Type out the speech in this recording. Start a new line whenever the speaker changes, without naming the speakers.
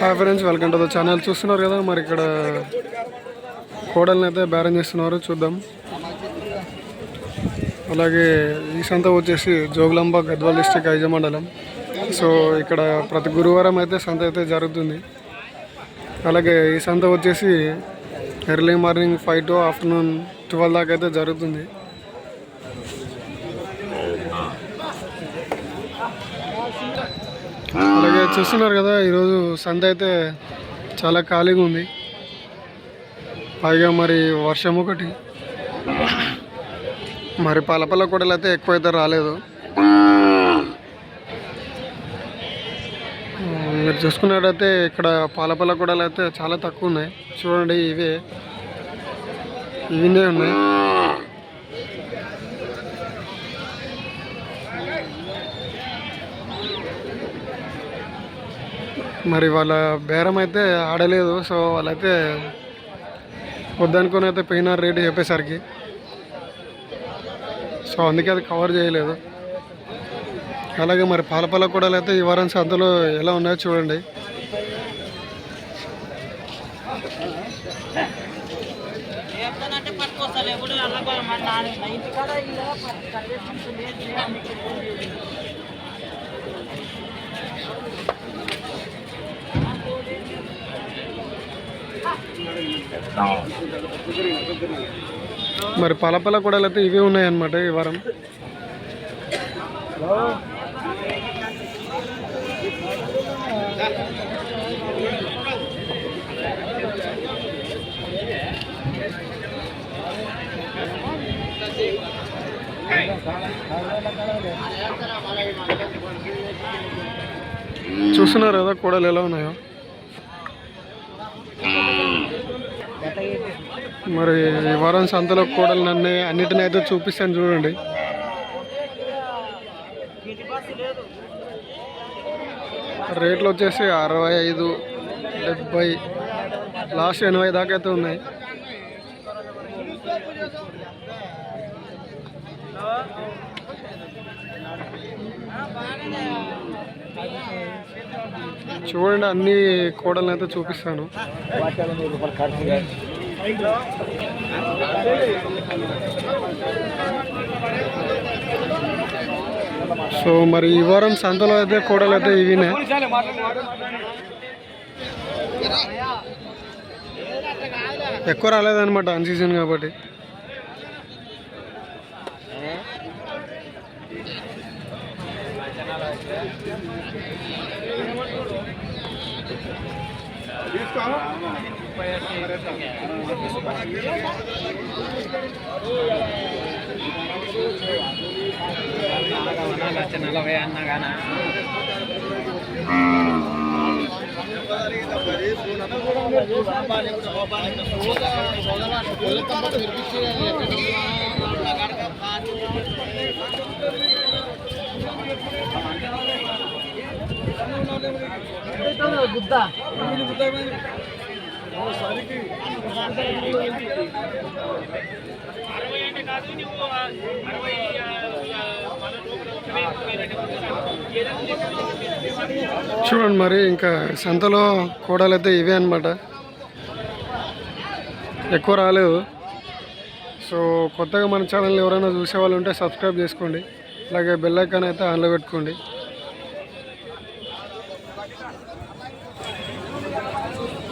Hi friends welcome to the channel చూస్తున్నారు కదా మరి ఇక్కడ కోడల్ని అయితే బేరం చేస్తున్నారు చూద్దాం. అలాగే ఈ సంత వచ్చేసి జోగులాంబ గద్వాల్ డిస్టిక్ ఐజ మండలం. సో ఇక్కడ ప్రతి గురువారం అయితే సంత అయితే జరుగుతుంది. అలాగే ఈ సంత వచ్చేసి early morning five to afternoon twelve దాకా అయితే జరుగుతుంది. అలాగే చూస్తున్నారు కదా ఈరోజు సంత అయితే చాలా ఖాళీగా ఉంది. పైగా మరి వర్షం ఒకటి. మరి పలపల కూడలు అయితే ఎక్కువైతే రాలేదు. మీరు చూసుకున్నట్టయితే ఇక్కడ పాలపల్ల కూడలు అయితే చాలా తక్కువ ఉన్నాయి. చూడండి ఇవే. ఇవినే ఉన్నాయి. మరి వాళ్ళ బేరం అయితే ఆడలేదు సో వాళ్ళైతే వద్దనుకొని అయితే పోయినారు రేటు చెప్పేసరికి. సో అందుకే అది కవర్ చేయలేదు. అలాగే మరి పాలపల్ల కూడా అయితే ఈ వారం సంతలో ఎలా ఉన్నాయో చూడండి. మరి పాలపల్ల కూడా అయితే ఇవే ఉన్నాయన్నమాట ఈ వారం. చూస్తున్నారు కదా కూడలు ఎలా ఉన్నాయో. మరి ఈ వారం సంతలో కూడలు నన్ను అన్నిటిని అయితే చూపిస్తాను చూడండి. రేట్లు వచ్చేసి అరవై ఐదు డెబ్బై లాస్ట్ ఎనభై దాకా అయితే ఉన్నాయి. చూడండి అన్ని కూడలను అయితే చూపిస్తాను. సో మరి ఈ వారం సంతలో అయితే కూడలు అయితే ఇవినే ఎక్కువ రాలేదన్నమాట అన్ సీజన్ కాబట్టి.
నలభై అన్నా కానీ గుద్ద.
చూడండి మరి ఇంకా సంతలో కూడలు అయితే ఇవే అనమాట ఎక్కువ రాలేదు. సో కొత్తగా మన ఛానల్ ఎవరైనా చూసే వాళ్ళు ఉంటే సబ్స్క్రైబ్ చేసుకోండి. అలాగే బెల్ ఐకాన్ అయితే ఆన్లో పెట్టుకోండి.